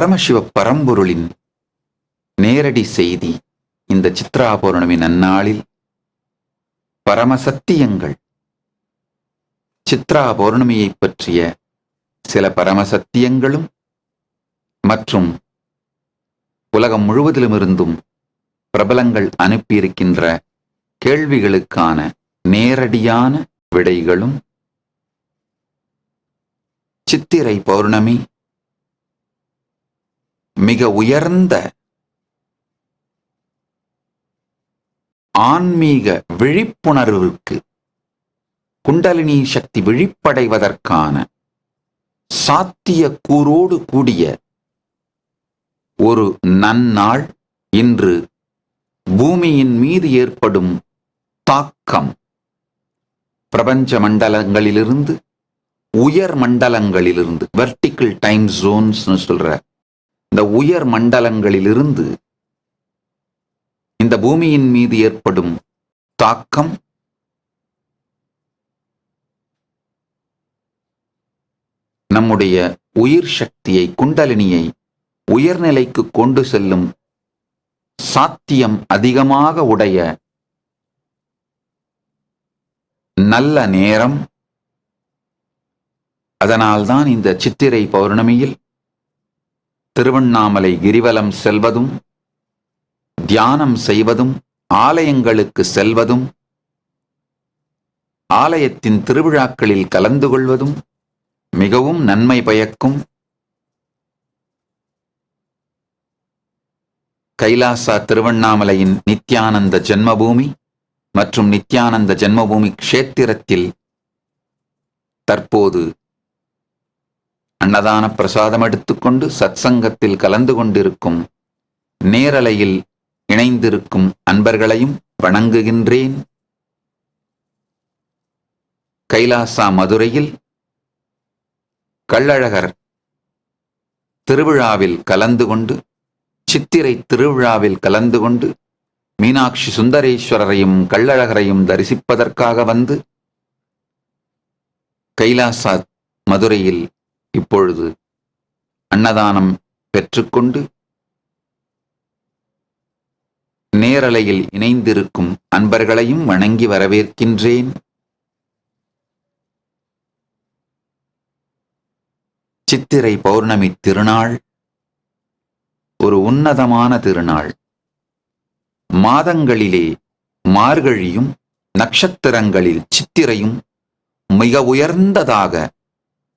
பரமசிவ பரம்பொருளின் நேரடி செய்தி இந்த சித்ரா பௌர்ணமி நன்னாளில் பரமசத்தியங்கள். சித்ரா பௌர்ணமியை பற்றிய சில பரமசத்தியங்களும் மற்றும் உலகம் முழுவதிலுமிருந்தும் பிரபலங்கள் அனுப்பியிருக்கின்ற கேள்விகளுக்கான நேரடியான விடைகளும் சித்திரை பௌர்ணமி மிக உயர்ந்த ஆன்மீக விழிப்புணர்வுக்கு குண்டலினி சக்தி விழிப்படைவதற்கான சாத்திய கூரோடு கூடிய ஒரு நன்னாள் இன்று பூமியின் மீது ஏற்படும் தாக்கம் பிரபஞ்ச மண்டலங்களிலிருந்து உயர் மண்டலங்களிலிருந்து வெர்டிக்கல் டைம் ஜோன்ஸ்னு சொல்ற இந்த உயர் மண்டலங்களிலிருந்து இந்த பூமியின் மீது ஏற்படும் தாக்கம் நம்முடைய உயிர் சக்தியை குண்டலினியை உயர்நிலைக்கு கொண்டு செல்லும் சாத்தியம் அதிகமாக உடைய நல்ல நேரம். அதனால்தான் இந்த சித்திரை பௌர்ணமியில் திருவண்ணாமலை கிரிவலம் செல்வதும் தியானம் செய்வதும் ஆலயங்களுக்கு செல்வதும் ஆலயத்தின் திருவிழாக்களில் கலந்து கொள்வதும் மிகவும் நன்மை பயக்கும். கைலாசா திருவண்ணாமலையின் நித்யானந்த ஜென்மபூமி மற்றும் நித்யானந்த ஜென்மபூமி க்ஷேத்திரத்தில் தற்போது அன்னதான பிரசாதம் எடுத்துக்கொண்டு சத்சங்கத்தில் கலந்து கொண்டிருக்கும் நேரலையில் இணைந்திருக்கும் அன்பர்களையும் வணங்குகின்றேன். கைலாசா மதுரையில் கள்ளழகர் திருவிழாவில் கலந்து கொண்டு சித்திரை திருவிழாவில் கலந்து கொண்டு மீனாட்சி சுந்தரேஸ்வரரையும் கள்ளழகரையும் தரிசிப்பதற்காக வந்து கைலாசா மதுரையில் இப்பொழுது அன்னதானம் பெற்றுக்கொண்டு நேரலையில் இணைந்திருக்கும் அன்பர்களையும் வணங்கி வரவேற்கின்றேன். சித்திரை பௌர்ணமி திருநாள் ஒரு உன்னதமான திருநாள். மாதங்களிலே மார்கழியும் நட்சத்திரங்களில் சித்திரையும் மிக உயர்ந்ததாக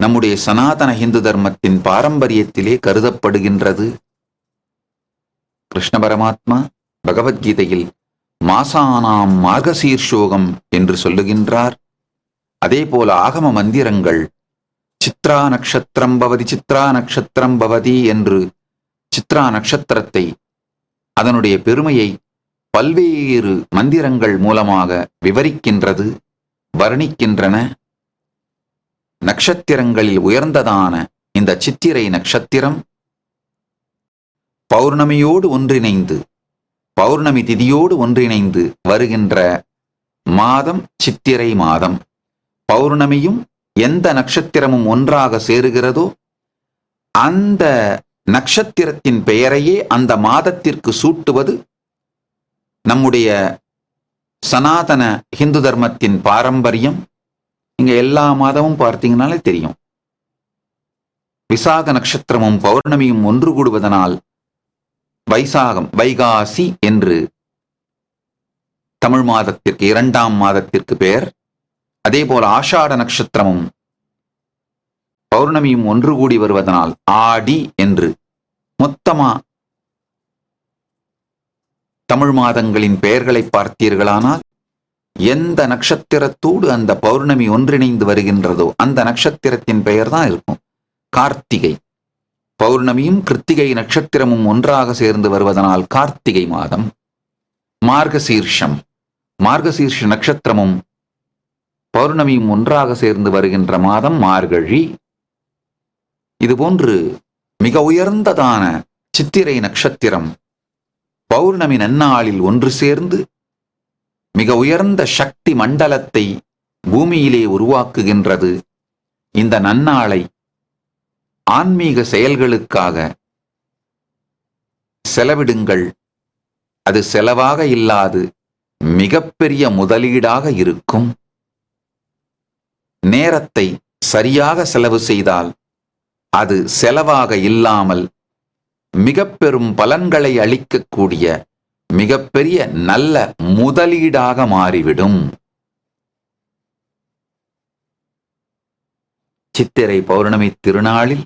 நம்முடைய சனாதன இந்து தர்மத்தின் பாரம்பரியத்திலே கருதப்படுகின்றது. கிருஷ்ண பரமாத்மா பகவத்கீதையில் மாசானாம் மார்கசீர்ஷோகம் என்று சொல்லுகின்றார். அதேபோல ஆகம மந்திரங்கள் சித்ரா நட்சத்திரம் பவதி சித்ரா நட்சத்திரம் பவதி என்று சித்ரா நட்சத்திரத்தை அதனுடைய பெருமையை பல்வேறு மந்திரங்கள் மூலமாக விவரிக்கின்றது வர்ணிக்கின்றன. நட்சத்திரங்களில் உயர்ந்ததான இந்த சித்திரை நட்சத்திரம் பௌர்ணமியோடு ஒன்றிணைந்து பௌர்ணமி திதியோடு ஒன்றிணைந்து வருகின்ற மாதம் சித்திரை மாதம். பௌர்ணமியும் எந்த நட்சத்திரமும் ஒன்றாக சேருகிறதோ அந்த நட்சத்திரத்தின் பெயரையே அந்த மாதத்திற்கு சூட்டுவது நம்முடைய சனாதன ஹிந்து தர்மத்தின் பாரம்பரியம். இங்க எல்லா மாதமும் பார்த்தீங்கனாலே தெரியும். விசாக நட்சத்திரமும் பௌர்ணமியும் ஒன்று கூடுவதனால் வைசாகம் வைகாசி என்று தமிழ் மாதத்திற்கு இரண்டாம் மாதத்திற்கு பெயர். அதே போல ஆஷாட நட்சத்திரமும் பௌர்ணமியும் ஒன்று கூடி வருவதனால் ஆடி என்று மொத்தமா தமிழ் மாதங்களின் பெயர்களை பார்த்தீர்களானால் எந்த நட்சத்திரத்தோடு அந்த பௌர்ணமி ஒன்றிணைந்து வருகின்றதோ அந்த நட்சத்திரத்தின் பெயர் தான் இருக்கும். கார்த்திகை. பௌர்ணமியும் கிருத்திகை நட்சத்திரமும் ஒன்றாக சேர்ந்து வருவதனால் கார்த்திகை மாதம். மார்கசீர்ஷம். மார்கசீர்ஷ நட்சத்திரமும் பௌர்ணமியும் ஒன்றாக சேர்ந்து வருகின்ற மாதம் மார்கழி. இதுபோன்று மிக உயர்ந்ததான சித்திரை நட்சத்திரம் பௌர்ணமி நன்னாளில் ஒன்று சேர்ந்து மிக உயர்ந்த சக்தி மண்டலத்தை பூமியிலே உருவாக்குகின்றது. இந்த நன்னாளை ஆன்மீக செயல்களுக்காக செலவிடுங்கள். அது செலவாக இல்லாது மிகப்பெரிய முதலீடாக இருக்கும். நேரத்தை சரியாக செலவு செய்தால் அது செலவாக இல்லாமல் மிக பெரும் பலன்களை அளிக்கக்கூடிய மிகப்பெரிய நல்ல முதலீடாக மாறிவிடும். சித்திரை பௌர்ணமி திருநாளில்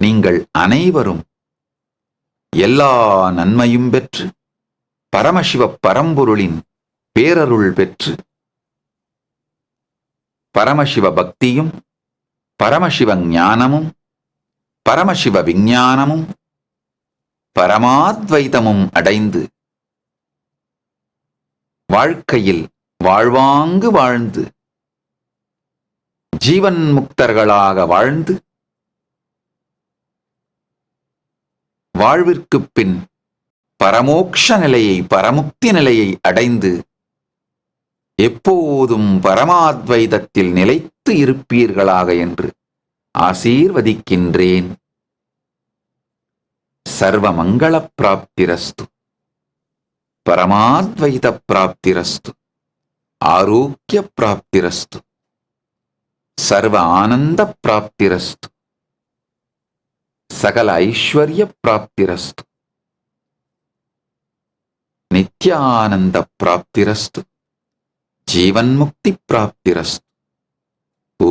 நீங்கள் அனைவரும் எல்லா நன்மையும் பெற்று பரமசிவ பரம்பொருளின் பேரருள் பெற்று பரமசிவ பக்தியும் பரமசிவ ஞானமும் பரமசிவ விஞ்ஞானமும் பரமாத்வைதமும் அடைந்து வாழ்க்கையில் வாழ்வாங்கு வாழ்ந்து ஜீவன் முக்தர்களாக வாழ்ந்து வாழ்விற்குப் பின் பரமோக்ஷ நிலையை பரமுக்தி நிலையை அடைந்து எப்போதும் பரமாத்வைதத்தில் நிலைத்து இருப்பீர்களாக என்று ஆசீர்வதிக்கின்றேன். సర్వమంగళ ప్రాప్తిరస్తు పరమాద్వైత ప్రాప్తిరస్తు ఆరోగ్య ప్రాప్తిరస్తు సర్వ ఆనంద ప్రాప్తిరస్తు సకల ఐశ్వర్య ప్రాప్తిరస్తు నిత్య ఆనంద ప్రాప్తిరస్తు జీవన్ముక్తి ప్రాప్తిరస్తు ఓ